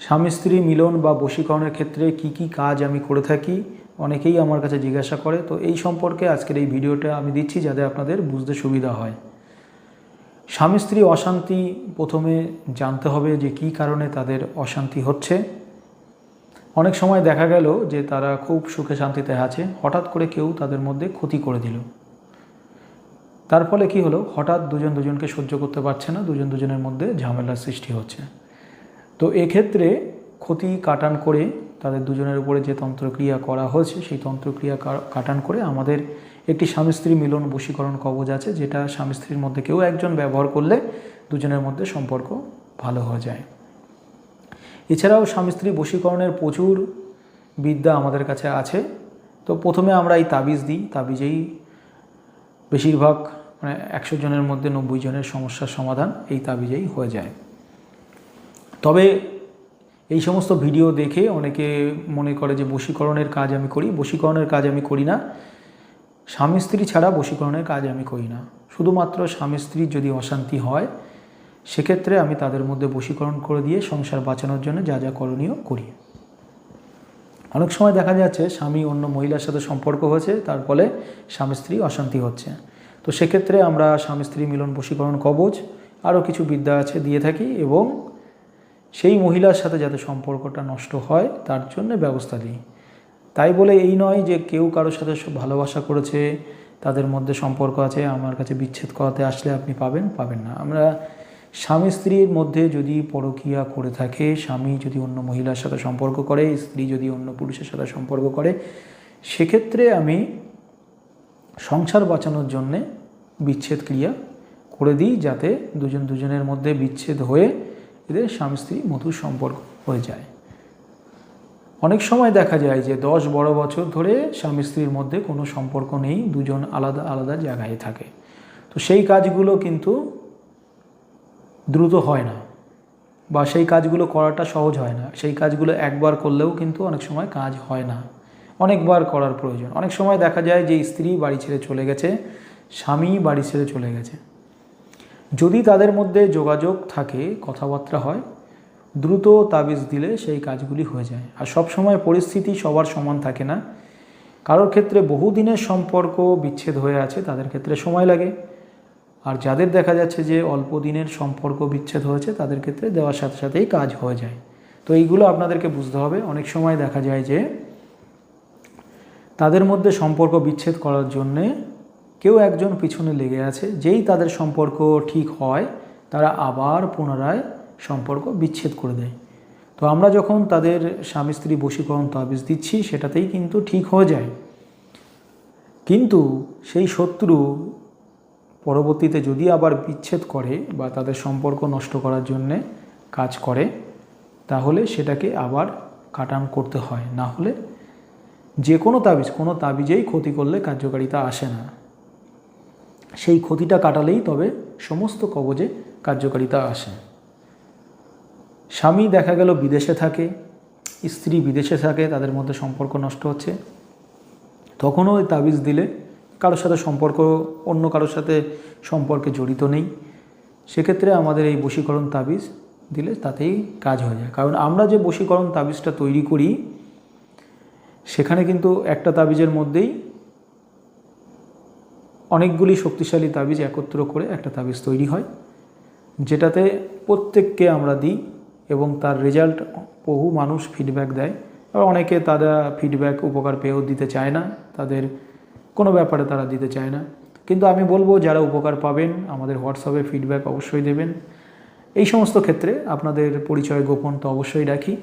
স্বামী স্ত্রী মিলন বা বশীকরণের ক্ষেত্রে কি কি কাজ আমি করে থাকি, অনেকেই আমার কাছে জিজ্ঞাসা করে। তো এই সম্পর্কে আজকের এই ভিডিওটা আমি দিচ্ছি যাতে আপনাদের বুঝতে সুবিধা হয়। স্বামী স্ত্রী অশান্তি প্রথমে জানতে হবে যে কী কারণে তাদের অশান্তি হচ্ছে। অনেক সময় দেখা গেল যে তারা খুব সুখে শান্তিতে আছে, হঠাৎ করে কেউ তাদের মধ্যে ক্ষতি করে দিল। তার ফলে কি হলো? হঠাৎ দুজন দুজনকে সহ্য করতে পারছে না, দুজন দুজনের মধ্যে ঝামেলার সৃষ্টি হচ্ছে। তো এক্ষেত্রে ক্ষতি কাটান করে তাদের দুজনের উপরে যে তন্ত্রক্রিয়া করা হয়েছে, সেই তন্ত্রক্রিয়া কাটান করে আমাদের একটি স্বামী স্ত্রী মিলন বশীকরণ কবজ আছে, যেটা স্বামী স্ত্রীর মধ্যে কেউ একজন ব্যবহার করলে দুজনের মধ্যে সম্পর্ক ভালো হয়ে যায়। এছাড়াও স্বামী স্ত্রী বশীকরণের প্রচুর বিদ্যা আমাদের কাছে আছে। তো প্রথমে আমরা এই তাবিজ দিই, তাবিজেই বেশিরভাগ মানে একশো জনের মধ্যে নব্বই জনের সমস্যার সমাধান এই তাবিজেই হয়ে যায়। তবে এই সমস্ত ভিডিও দেখে অনেকে মনে করে যে বশীকরণের কাজ আমি করি, বশীকরণের কাজ আমি করি না। স্বামী স্ত্রী ছাড়া বশীকরণের কাজ আমি করি না। শুধুমাত্র স্বামী স্ত্রীর যদি অশান্তি হয়, সেক্ষেত্রে আমি তাদের মধ্যে বশীকরণ করে দিয়ে সংসার বাঁচানোর জন্য যা যা করণীয় করি। অনেক সময় দেখা যাচ্ছে স্বামী অন্য মহিলার সাথে সম্পর্ক হয়েছে তার ফলে স্বামী স্ত্রী অশান্তি হচ্ছে। তো সেক্ষেত্রে আমরা স্বামী স্ত্রী মিলন বশীকরণ কবচ, আরও কিছু বিদ্যা আছে দিয়ে থাকি এবং সেই মহিলার সাথে যাতে সম্পর্কটা নষ্ট হয়, তার জন্য ব্যবস্থা নিই। তাই বলে এই নয় যে কেউ কারোর সাথে ভালোবাসা করেছে, তাদের মধ্যে সম্পর্ক আছে, আমার কাছে বিচ্ছেদ করাতে আসলে আপনি পাবেন পাবেন না। আমরা স্বামী স্ত্রীর মধ্যে যদি পরকিয়া করে থাকে, স্বামী যদি অন্য মহিলার সাথে সম্পর্ক করে, স্ত্রী যদি অন্য পুরুষের সাথে সম্পর্ক করে, সেক্ষেত্রে আমি সংসার বাঁচানোর জন্যে বিচ্ছেদ ক্রিয়া করে দিই, যাতে দুজন দুজনের মধ্যে বিচ্ছেদ হয়ে এদের স্বামী স্ত্রী মধুর সম্পর্ক হয়ে যায়। অনেক সময় দেখা যায় যে দশ বড় বছর ধরে স্বামী স্ত্রীর মধ্যে কোনো সম্পর্ক নেই, দুজন আলাদা আলাদা জায়গায় থাকে। তো সেই কাজগুলো কিন্তু দ্রুত হয় না বা সেই কাজগুলো করাটা সহজ হয় না। সেই কাজগুলো একবার করলেও কিন্তু অনেক সময় কাজ হয় না। অনেকবার করার প্রয়োজন। অনেক সময় দেখা যায় যে স্ত্রী বাড়ি ছেড়ে চলে গেছে, স্বামী বাড়ি ছেড়ে চলে গেছে। যদি তাদের মধ্যে যোগাযোগ থাকে, কথাবার্তা হয়, দ্রুত তাবিজ দিলে সেই কাজগুলি হয়ে যায়। আর সব সময় পরিস্থিতি সবার সমান থাকে না। কারোর ক্ষেত্রে বহুদিনের সম্পর্ক বিচ্ছেদ হয়ে আছে, তাদের ক্ষেত্রে সময় লাগে। আর যাদের দেখা যাচ্ছে যে অল্প দিনের সম্পর্ক বিচ্ছেদ হয়েছে, তাদের ক্ষেত্রে দেওয়ার সাথে সাথেই কাজ হয়ে যায়। তো এইগুলো আপনাদেরকে বুঝতে হবে। অনেক সময় দেখা যায় যে তাদের মধ্যে সম্পর্ক বিচ্ছেদ করার জন্যে কেউ একজন পিছনে লেগে আছে, যেই তাদের সম্পর্ক ঠিক হয়, তারা আবার পুনরায় সম্পর্ক বিচ্ছেদ করে দেয়। তো আমরা যখন তাদের স্বামী স্ত্রী বশীকরণ তাবিজ দিচ্ছি, সেটাতেই কিন্তু ঠিক হয়ে যায়। কিন্তু সেই শত্রু পরবর্তীতে যদি আবার বিচ্ছেদ করে বা তাদের সম্পর্ক নষ্ট করার জন্যে কাজ করে, তাহলে সেটাকে আবার কাটান করতে হয়। না হলে যে কোনো তাবিজ, কোনো তাবিজেই ক্ষতি করলে কার্যকারিতা আসে না। সেই ক্ষতিটা কাটালেই তবে সমস্ত কবজে কার্যকারিতা আসে। স্বামী দেখা গেল বিদেশে থাকে, স্ত্রী বিদেশে থাকে, তাদের মধ্যে সম্পর্ক নষ্ট হচ্ছে। তখনও ওই তাবিজ দিলে কারোর সাথে সম্পর্ক, অন্য কারোর সাথে সম্পর্কে জড়িত নেই। সেক্ষেত্রে আমাদের এই বশীকরণ তাবিজ দিলে তাতেই কাজ হয়ে যায়। কারণ আমরা যে বশীকরণ তাবিজটা তৈরি করি, সেখানে কিন্তু একটা তাবিজের মধ্যেই অনেকগুলি শক্তিশালী তাবিজ একত্র করে একটা তাবিজ তৈরি হয়, যেটাতে প্রত্যেককে আমরা দিই এবং তার রেজাল্ট বহু মানুষ ফিডব্যাক দেয়। আর অনেকে তারা ফিডব্যাক উপকার পেয়েও দিতে চায় না, তাদের কোনো ব্যাপারে তারা দিতে চায় না। কিন্তু আমি বলব, যারা উপকার পাবেন, আমাদের হোয়াটসঅ্যাপে ফিডব্যাক অবশ্যই দেবেন। এই সমস্ত ক্ষেত্রে আপনাদের পরিচয় গোপন তো অবশ্যই রাখি।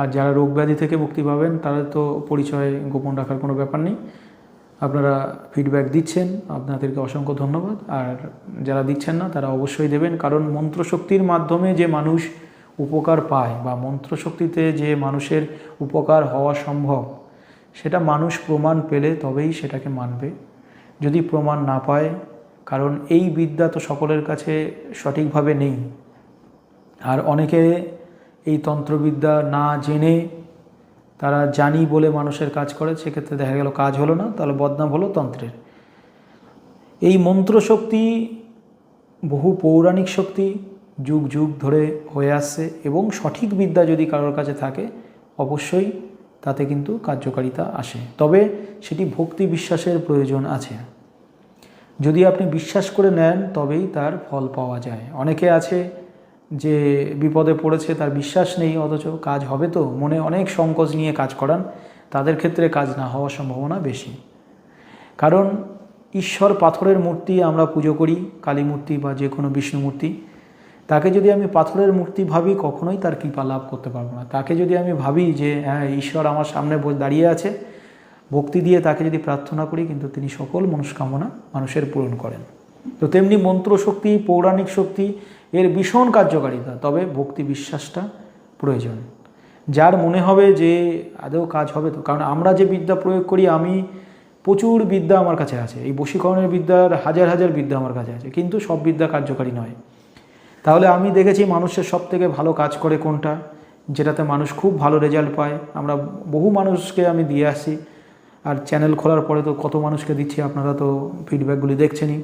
আর যারা রোগ ব্যাধি থেকে মুক্তি পাবেন, তাদের তো পরিচয় গোপন রাখার কোনো ব্যাপার নেই। আপনারা ফিডব্যাক দিচ্ছেন, আপনাদেরকে অসংখ্য ধন্যবাদ। আর যারা দিচ্ছেন না, তারা অবশ্যই দেবেন, কারণ মন্ত্রশক্তির মাধ্যমে যে মানুষ উপকার পায় বা মন্ত্রশক্তিতে যে মানুষের উপকার হওয়া সম্ভব, সেটা মানুষ প্রমাণ পেলে তবেই সেটাকে মানবে। যদি প্রমাণ না পায়, কারণ এই বিদ্যা তো সকলের কাছে সঠিকভাবে নেই। আর অনেকে এই তন্ত্রবিদ্যা না জেনে তারা জানি বলে মানুষের কাজ করে, সেক্ষেত্রে দেখা গেল কাজ হলো না, তাহলে বদনাম হলো তন্ত্রের। এই মন্ত্রশক্তি বহু পৌরাণিক শক্তি যুগ যুগ ধরে হয়ে আসছে এবং সঠিক বিদ্যা যদি কারোর কাছে থাকে, অবশ্যই তাতে কিন্তু কার্যকারিতা আসে। তবে সেটি ভক্তি বিশ্বাসের প্রয়োজন আছে। যদি আপনি বিশ্বাস করে নেন, তবেই তার ফল পাওয়া যায়। অনেকে আছে যে বিপদে পড়েছে তার বিশ্বাস নেই, অথচ কাজ হবে তো। মনে অনেক সংকোচ নিয়ে কাজ করান। তাদের ক্ষেত্রে কাজ না হওয়ার সম্ভাবনা বেশি। কারণ ঈশ্বর পাথরের মূর্তি আমরা পুজো করি, কালী মূর্তি বা যে কোনো বিষ্ণু মূর্তি। তাকে যদি আমি পাথরের মূর্তি ভাবি, কখনোই তার কৃপা লাভ করতে পারব না। তাকে যদি আমি ভাবি যে হ্যাঁ ঈশ্বর আমার সামনে দাঁড়িয়ে আছে, ভক্তি দিয়ে তাকে যদি প্রার্থনা করি, কিন্তু তিনি সকল মনস্কামনা মানুষের পূরণ করেন। তো তেমনি মন্ত্র শক্তি পৌরাণিক শক্তি এর ভীষণ কার্যকারিতা, তবে ভক্তি বিশ্বাসটা প্রয়োজন। যার মনে হবে যে আদৌ কাজ হবে তো, কারণ আমরা যে বিদ্যা প্রয়োগ করি, আমি প্রচুর বিদ্যা আমার কাছে আছে। এই বশীকরণের বিদ্যার হাজার হাজার বিদ্যা আমার কাছে আছে, কিন্তু সব বিদ্যা কার্যকারী নয়। তাহলে আমি দেখেছি মানুষের সব থেকে ভালো কাজ করে কোনটা, যেটাতে মানুষ খুব ভালো রেজাল্ট পায়। আমরা বহু মানুষকে আমি দিয়ে আসি, আর চ্যানেল খোলার পরে তো কত মানুষকে দিচ্ছি, আপনারা তো ফিডব্যাকগুলি দেখছেনই।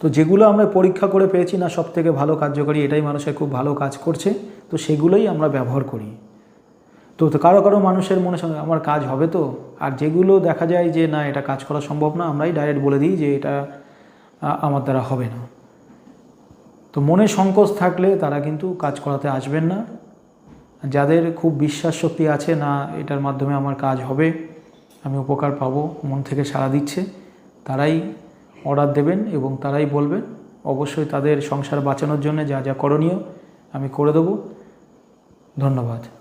তো যেগুলো আমরা পরীক্ষা করে পেয়েছি না সব থেকে ভালো কার্যকরী, এটাই মানুষের খুব ভালো কাজ করছে, তো সেগুলোই আমরা ব্যবহার করি। তো কারও কারও মানুষের মনে আমার কাজ হবে তো, আর যেগুলো দেখা যায় যে না, এটা কাজ করা সম্ভব না, আমরাই ডাইরেক্ট বলে দিই যে এটা আমার দ্বারা হবে না। তো মনে সংকোচ থাকলে তারা কিন্তু কাজ করাতে আসবেন না। যাদের খুব বিশ্বাস শক্তি আছে, না, এটার মাধ্যমে আমার কাজ হবে, আমি উপকার পাবো, মন থেকে সাড়া দিচ্ছে, তারাই অর্ডার দেবেন এবং তারাই বলবেন। অবশ্যই তাদের সংসার বাঁচানোর জন্য যা যা করণীয় আমি করে দেবো। ধন্যবাদ।